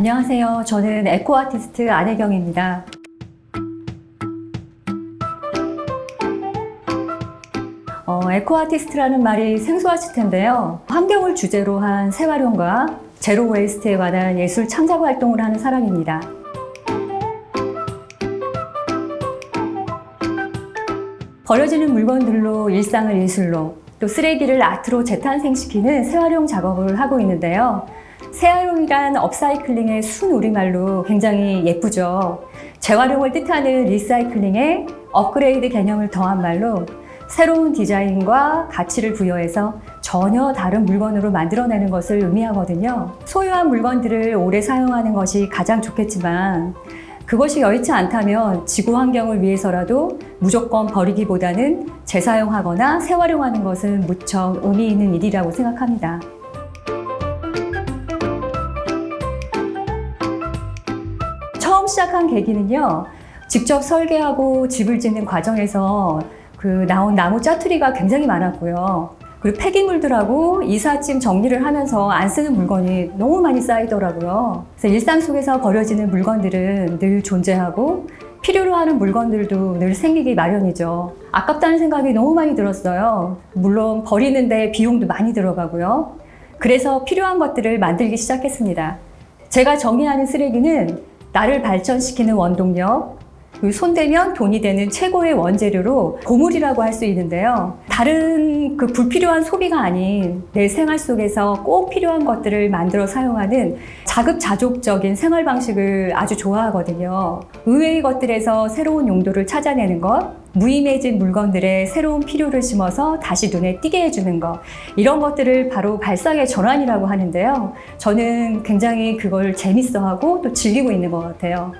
안녕하세요. 저는 에코 아티스트 안혜경입니다. 어, 에코 아티스트라는 말이 생소하실 텐데요. 환경을 주제로 한 재활용과 제로 웨이스트에 관한 예술 창작 활동을 하는 사람입니다. 버려지는 물건들로 일상을 예술로 또 쓰레기를 아트로 재탄생시키는 재활용 작업을 하고 있는데요. 재활용이란 업사이클링의 순 우리말로 굉장히 예쁘죠. 재활용을 뜻하는 리사이클링에 업그레이드 개념을 더한 말로 새로운 디자인과 가치를 부여해서 전혀 다른 물건으로 만들어내는 것을 의미하거든요. 소유한 물건들을 오래 사용하는 것이 가장 좋겠지만 그것이 여의치 않다면 지구 환경을 위해서라도 무조건 버리기보다는 재사용하거나 재활용하는 것은 무척 의미 있는 일이라고 생각합니다. 시작한 계기는요, 직접 설계하고 집을 짓는 과정에서 그 나온 나무 짜투리가 굉장히 많았고요. 그리고 폐기물들하고 이삿짐 정리를 하면서 안 쓰는 물건이 너무 많이 쌓이더라고요. 그래서 일상 속에서 버려지는 물건들은 늘 존재하고 필요로 하는 물건들도 늘 생기기 마련이죠. 아깝다는 생각이 너무 많이 들었어요. 물론 버리는데 비용도 많이 들어가고요. 그래서 필요한 것들을 만들기 시작했습니다. 제가 정의하는 쓰레기는 나를 발전시키는 원동력, 손대면 돈이 되는 최고의 원재료로 보물이라고 할 수 있는데요. 다른 그 불필요한 소비가 아닌 내 생활 속에서 꼭 필요한 것들을 만들어 사용하는 자급자족적인 생활 방식을 아주 좋아하거든요. 의외의 것들에서 새로운 용도를 찾아내는 것, 무의미해진 물건들의 새로운 필요를 심어서 다시 눈에 띄게 해주는 것, 이런 것들을 바로 발상의 전환이라고 하는데요. 저는 굉장히 그걸 재밌어하고 또 즐기고 있는 것 같아요.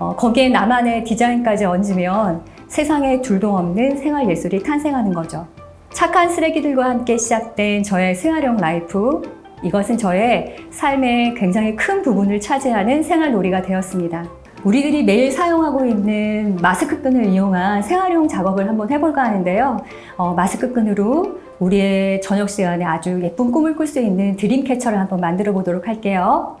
어, 거기에 나만의 디자인까지 얹으면 세상에 둘도 없는 생활 예술이 탄생하는 거죠. 착한 쓰레기들과 함께 시작된 저의 생활형 라이프. 이것은 저의 삶의 굉장히 큰 부분을 차지하는 생활 놀이가 되었습니다. 우리들이 매일 사용하고 있는 마스크 끈을 이용한 생활용 작업을 한번 해볼까 하는데요. 어, 마스크 끈으로 우리의 저녁 시간에 아주 예쁜 꿈을 꿀 수 있는 드림 캐쳐를 한번 만들어 보도록 할게요.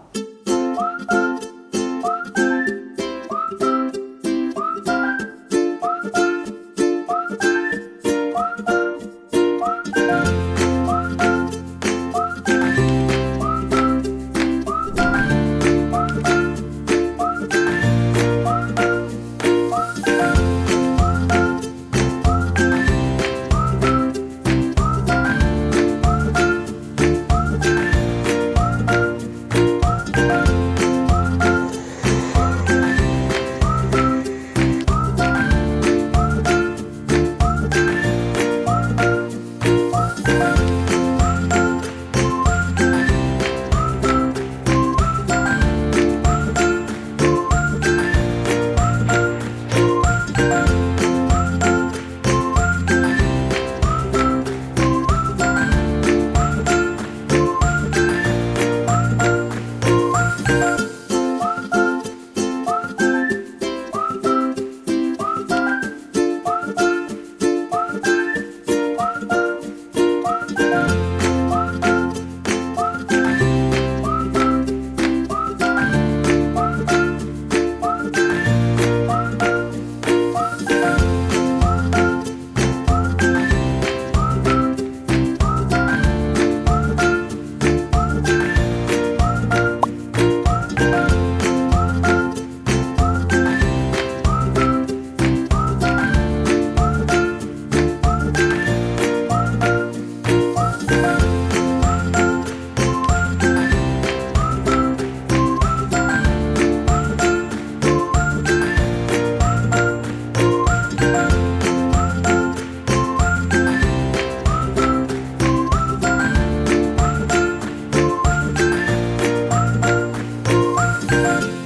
Bye.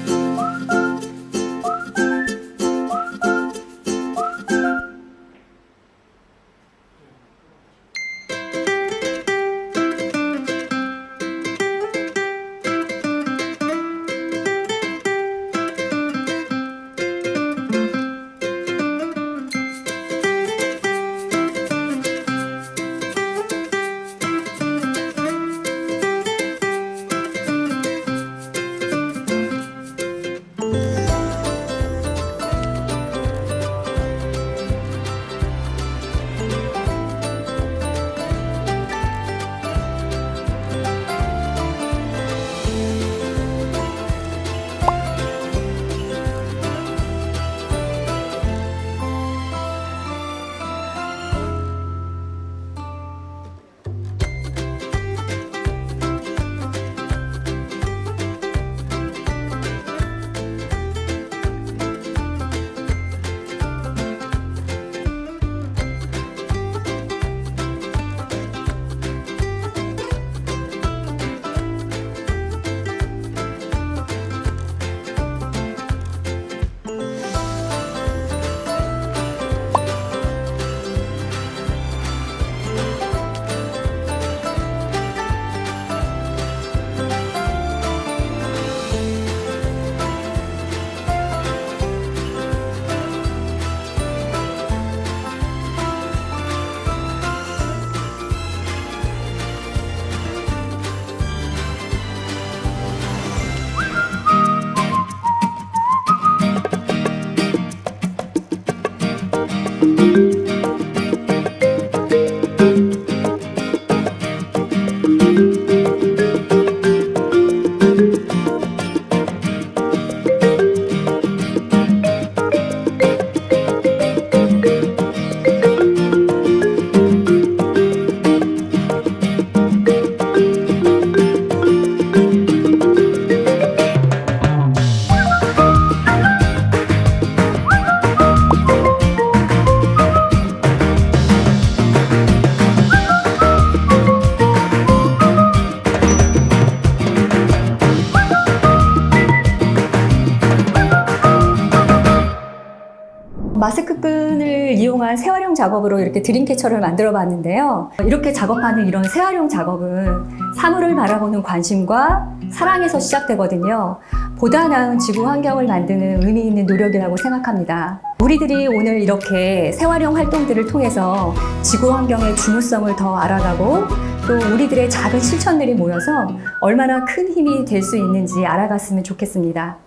마스크 끈을 이용한 재활용 작업으로 이렇게 드림캐쳐를 만들어 봤는데요. 이렇게 작업하는 이런 재활용 작업은 사물을 바라보는 관심과 사랑에서 시작되거든요. 보다 나은 지구 환경을 만드는 의미 있는 노력이라고 생각합니다. 우리들이 오늘 이렇게 재활용 활동들을 통해서 지구 환경의 중요성을 더 알아가고 또 우리들의 작은 실천들이 모여서 얼마나 큰 힘이 될 수 있는지 알아갔으면 좋겠습니다.